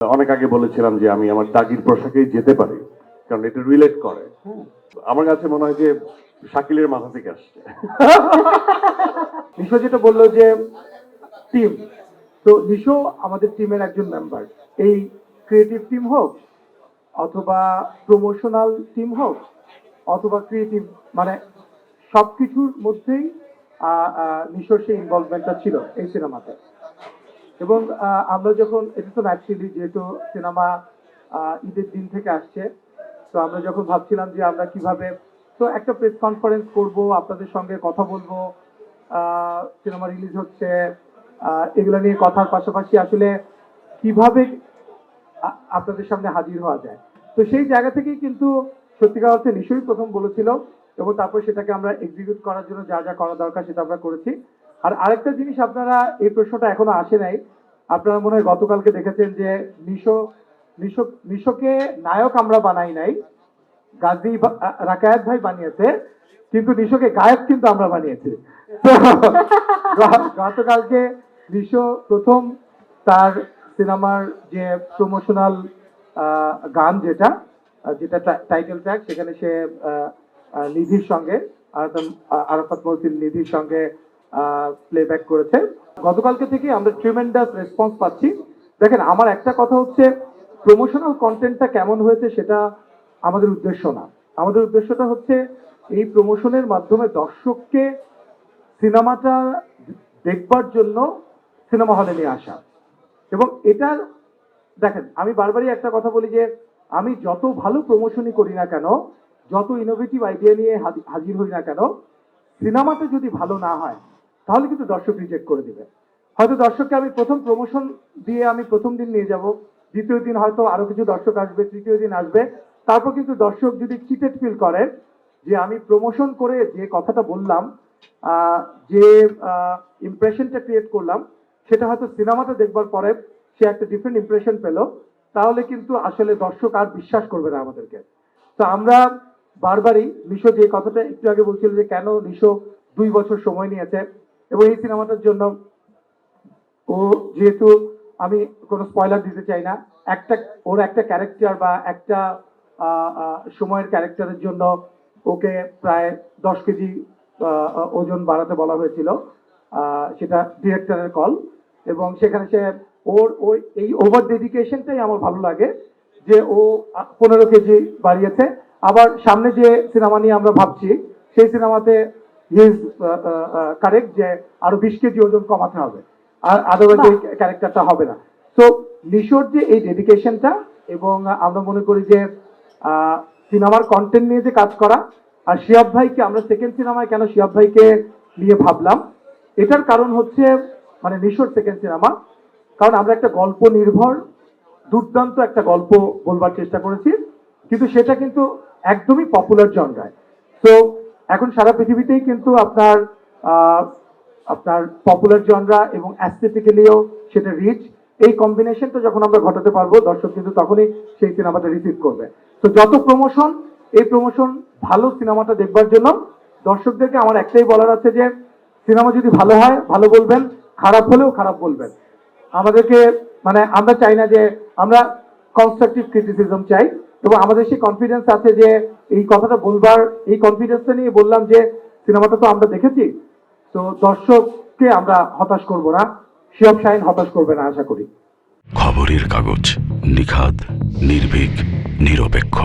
অনেক আগে বলেছিলাম যে আমি আমার দাগির পোশাকেই যেতে পারি কারণ এটা রিলেট করে। আমার কাছে মনে হয় যে শাকিলের মাথা থেকে আসছে। নিশো যেটা বলল যে টিম তো নিশো আমাদের টিমের একজন মেম্বার এই ক্রিয়েটিভ টিম হোক অথবা প্রমোশনাল টিম হোক অথবা ক্রিয়েটিভ মানে সবকিছুর মধ্যেই আহ, আহ, নিশোর সেই ইনভলভমেন্টটা ছিল এই সিনেমাতে এবং আমরা যখন, এটা তো ন্যাচারালি যেহেতু সিনেমা ঈদের দিন থেকে আসছে, তো আমরা যখন ভাবছিলাম যে আমরা কীভাবে, তো একটা প্রেস কনফারেন্স করব, আপনাদের সঙ্গে কথা বলব সিনেমা রিলিজ হচ্ছে এগুলো নিয়ে কথার পাশাপাশি আসলে কীভাবে আপনাদের সামনে হাজির হওয়া যায়। তো সেই জায়গা থেকেই কিন্তু সত্যিকার অর্থে নিশ্চয়ই প্রথম বলেছিল, এবং তারপর সেটাকে আমরা এক্সিকিউট করার জন্য যা যা করা দরকার সেটা আমরা করেছি। আর আরেকটা জিনিস আপনারা এই প্রশ্নটা এখনও আসে নাই। আপনারা মনে হয় গতকালকে দেখেছেন যে নিশো নিশো নিশোকে নায়ক আমরা বানাই নাই, গাজী রাকায়াত ভাই বানিয়েছে, কিন্তু নিশোকে গায়ক কিন্তু আমরা বানিয়েছি। গতকালকে নিশো প্রথম তার সিনেমার যে প্রমোশনাল গান যেটা যেটা টাইটেল ট্র্যাক সেখানে সে নিধির সঙ্গে আরাফাত মহসিন নিধির সঙ্গে প্লেব্যাক করেছে। গতকালকে থেকে আমরা ট্রিমেন্ডাস রেসপন্স পাচ্ছি। দেখেন, আমার একটা কথা হচ্ছে প্রমোশনাল কন্টেন্টটা কেমন হয়েছে সেটা আমাদের উদ্দেশ্য না। আমাদের উদ্দেশ্যটা হচ্ছে, এই প্রমোশনের মাধ্যমে দর্শককে সিনেমাটা দেখবার জন্য সিনেমা হলে নিয়ে আসা। এবং এটার দেখেন, আমি বারবারই একটা কথা বলি যে, আমি যত ভালো প্রমোশনই করি না কেন, যত ইনোভেটিভ আইডিয়া নিয়ে হাজি- হাজির হই না কেন, সিনেমাটা যদি ভালো না হয় তাহলে কিন্তু দর্শক রিজেক্ট করে দিবে। হয়তো দর্শককে আমি প্রথম প্রমোশন দিয়ে আমি প্রথম দিন নিয়ে যাব, দ্বিতীয় দিন হয়তো আরও কিছু দর্শক আসবে, তৃতীয় দিন আসবে। তারপর কিন্তু দর্শক যদি চিটেড ফিল করে যে আমি প্রমোশন করে যে কথাটা বললাম যে ইমপ্রেশনটা ক্রিয়েট করলাম, সেটা হয়তো সিনেমাটা দেখবার পরে সে একটা ডিফারেন্ট ইমপ্রেশন পেল, তাহলে কিন্তু আসলে দর্শক আর বিশ্বাস করবে না আমাদেরকে। তো আমরা বারবারই নিশো যে কথাটা একটু আগে বলছিল যে কেন নিশো দুই বছর সময় নিয়েছে এবং এই সিনেমাটার জন্য ও যেহেতু আমি কোনো স্পয়লার দিতে চাই না, একটা, ওর একটা ক্যারেক্টার বা একটা সময়ের ক্যারেক্টারের জন্য ওকে প্রায় দশ কেজি ওজন বাড়াতে বলা হয়েছিল সেটা ডিরেক্টরের কল এবং সেখানে সে ওর, ওই, এই ওভার ডেডিকেশনটাই আমার ভালো লাগে যে ও পনেরো কেজি বাড়িয়েছে। আবার সামনে যে সিনেমা নিয়ে আমরা ভাবছি, সেই সিনেমাতে ইজ কারেক্ট যে আরও বিশ কেজি ওজন কমাতে হবে। আর আদারওয়াইজ এই ক্যারেক্টারটা হবে না। তো নিশোর যে এই ডেডিকেশনটা এবং আমরা মনে করি যে সিনেমার কন্টেন্ট নিয়ে যে কাজ করা আর শিয়াব ভাইকে আমরা সেকেন্ড সিনেমায় কেন শিয়াব ভাইকে নিয়ে ভাবলাম এটার কারণ হচ্ছে মানে নিশোর সেকেন্ড সিনেমা কারণ আমরা একটা গল্প নির্ভর দুর্দান্ত একটা গল্প বলবার চেষ্টা করেছি কিন্তু সেটা কিন্তু একদমই পপুলার জনরায়। তো এখন সারা পৃথিবীতেই কিন্তু আপনার আপনার পপুলার জনরা এবং অ্যাস্থেটিক্যালিও সেটা রিচ এই কম্বিনেশনটা যখন আমরা ঘটাতে পারব, দর্শক কিন্তু তখনই সেই সিনেমাটা রিসিভ করবে। তো যত প্রমোশন এই প্রমোশন ভালো সিনেমাটা দেখবার জন্য দর্শকদেরকে আমার একটাই বলার আছে যে, সিনেমা যদি ভালো হয়, ভালো বলবেন, খারাপ হলেও খারাপ বলবেন। আমাদেরকে মানে আমরা চাই না যে আমরা কনস্ট্রাকটিভ ক্রিটিসিজম চাই। এবং আমাদের সেই কনফিডেন্স আছে যে এই কথাটা বলবার, এই কনফিডেন্সটা নিয়ে বললাম যে সিনেমাটা তো আমরা দেখেছি। তো দর্শককে আমরা হতাশ করব না শিয়ব শাহিন হতাশ করবে না, আশা করি। খবরের কাগজ নিখাদ, নির্ভীক, নিরপেক্ষ।